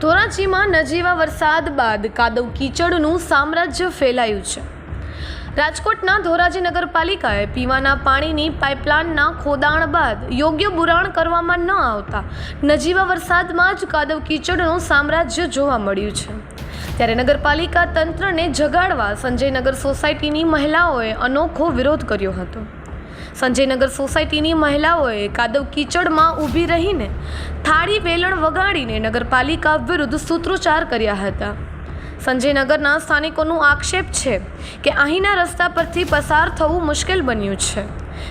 ધોરાજીમાં નજીવા વરસાદ બાદ કાદવ કીચડનું સામ્રાજ્ય ફેલાયું છે. રાજકોટના ધોરાજી નગરપાલિકાએ પીવાના પાણીની પાઇપલાઇનના ખોદાણ બાદ યોગ્ય બુરાણ કરવામાં ન આવતા નજીવા વરસાદમાં જ કાદવ કીચડનું સામ્રાજ્ય જોવા મળ્યું છે. ત્યારે નગરપાલિકા તંત્રને જગાડવા સંજયનગર સોસાયટીની મહિલાઓએ અનોખો વિરોધ કર્યો હતો. સંજયનગર સોસાયટીની મહિલાઓએ કાદવ કીચડમાં ઊભી રહીને થાળી, વેલણ વગાડીને નગરપાલિકા વિરુદ્ધ સૂત્રોચ્ચાર કર્યા હતા. સંજયનગરના સ્થાનિકોનું આક્ષેપ છે કે અહીંના રસ્તા પરથી પસાર થવું મુશ્કેલ બન્યું છે.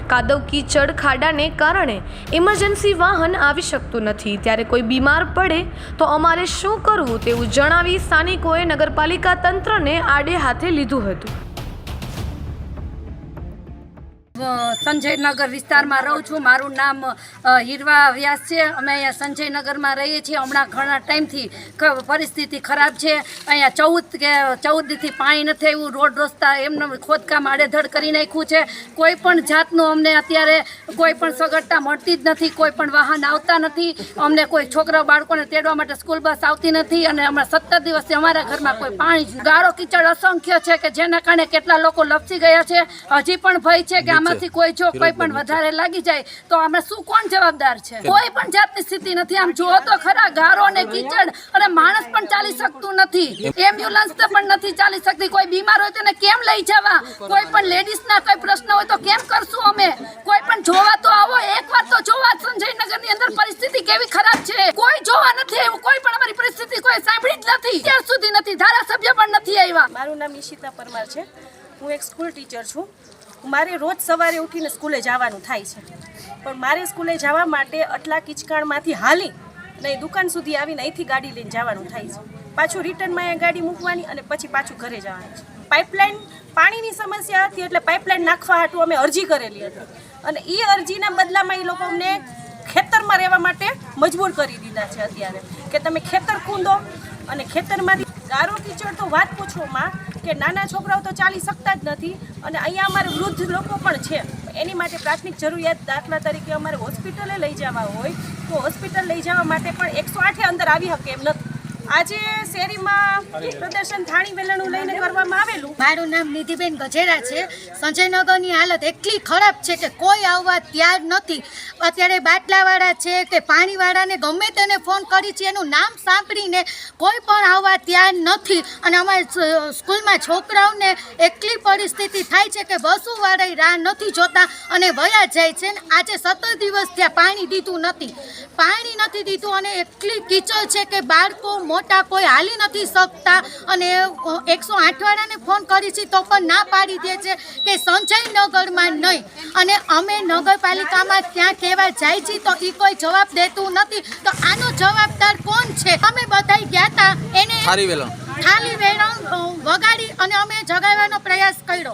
કાદવ કીચડ ખાડાને કારણે ઇમરજન્સી વાહન આવી શકતું નથી. ત્યારે કોઈ બીમાર પડે તો અમારે શું કરવું તેવું જણાવી સ્થાનિકોએ નગરપાલિકા તંત્રને આડે હાથે લીધું હતું. સંજયનગર વિસ્તારમાં રહું છું. મારું નામ હીરવા વ્યાસ છે. અમે અહીંયા સંજયનગરમાં રહીએ છીએ. હમણાં ઘણા ટાઈમથી પરિસ્થિતિ ખરાબ છે. અહીંયા ચૌદ કે ચૌદ દીથી પાણી નથી આવ્યું રોડ રસ્તા એમને ખોદકામ આડેધડ કરી નાખ્યું છે. કોઈ પણ જાતનું અમને અત્યારે કોઈ પણ સગવડતા મળતી જ નથી. કોઈ પણ વાહન આવતા નથી. અમને કોઈ છોકરા બાળકોને તેડવા માટે સ્કૂલ બસ આવતી નથી અને હમણાં સત્તર દિવસથી અમારા ઘરમાં કોઈ પાણી ગાળો કીચડ અસંખ્ય છે કે જેના કારણે કેટલા લોકો લપસી ગયા છે. હજી પણ ભય છે કે આમાંથી કોઈ જો કોઈ પણ વધારે લાગી જાય તો અમે શું કોણ જવાબદાર છે? કોઈ પણ જાતની સ્થિતિ નથી. આમ જુઓ તો ખરા ગારો અને કીચડ અને માણસ પણ ચાલી શકતું નથી. એમ્બ્યુલન્સ તો પણ નથી ચાલી શકતી. કોઈ બીમાર હોય તેને કેમ લઈ જવા? કોઈ પણ લેડીઝના કોઈ પ્રશ્ન હોય તો કેમ કરશું અમે? કોઈ પણ જોવા તો આવો. એકવાર તો જોવા સંજયનગરની અંદર પરિસ્થિતિ કેવી ખરાબ છે? કોઈ જોવા નથી આવ્યું. કોઈ પણ અમારી પરિસ્થિતિ કોઈ સાંભળી જ નથી. અત્યાર સુધી નથી. ધારાસભ્ય પણ નથી આવ્યા. મારું નામ ઈશિતા પરમાર છે. હું એક સ્કૂલ ટીચર છું. મારે રોજ સવારે ઉઠીને સ્કૂલે જવાનું થાય છે. પણ મારે સ્કૂલે જવા માટે આટલા કિચકાણમાંથી હાલી નહીં દુકાન સુધી આવીને અહીંથી ગાડી લઈને જવાનું થાય છે. પાછું રિટર્નમાં અહીંયા ગાડી મૂકવાની અને પછી પાછું ઘરે જવાનું છે. પાઇપલાઇન પાણીની સમસ્યા હતી એટલે પાઇપલાઇન નાખવા હાટું અમે અરજી કરેલી હતી. અને એ અરજીના બદલામાં એ લોકો અમને ખેતરમાં રહેવા માટે મજબૂર કરી દીધા છે અત્યારે. કે તમે ખેતર કૂંદો અને ખેતરમાંથી ગારો કીચડ તો વાત પૂછોમાં કે નાના છોકરાઓ તો ચાલી શકતા જ નથી અને અહીંયા અમારે વૃદ્ધ લોકો પણ છે. એની માટે પ્રાથમિક જરૂરિયાત દાખલા તરીકે અમારે હોસ્પિટલે લઈ જવા હોય તો હોસ્પિટલ લઈ જવા માટે પણ એકસો આઠે અંદર આવી શકે એમ આજે શેરીમાં પ્રદર્શન થાણી વેલણું લઈને કરવામાં આવેલું. મારું નામ નિધિબેન ગજેરા છે. સંજયનગરની હાલત એટલી ખરાબ છે કે કોઈ આવવા તૈયાર નથી. અત્યારે બાટલાવાળા છે કે પાણીવાળાને ગમે તેને ફોન કરી છે, એનું નામ સાંભળીને કોઈ પણ આવવા તૈયાર નથી. અને અમારી સ્કૂલમાં છોકરાઓને એટલી પરિસ્થિતિ થાય છે કે બસોવાળા રાહ નથી જોતા અને વયા જાય છે ને આજે સત્તર દિવસ ત્યાં પાણી દીધું નથી. પાણી નથી દીધું અને એટલી કિચડ છે કે બાળકો મોટા કોઈ હાલી નથી શકતા અને એકસો આઠવાળાને ફોન કરી છે તો પણ ના પાડી દે છે કે સંજય નગરમાં નહીં. અને અમે નગરપાલિકામાં ત્યાં કહેવા જાય છીએ તો એ કોઈ જવાબ દેતું નથી. તો આનો જવાબદાર કોણ છે? અમે બધા ગયા હતા એને થારી વેલણ. વગાડી અને અમે જગાડવાનો પ્રયાસ કર્યો.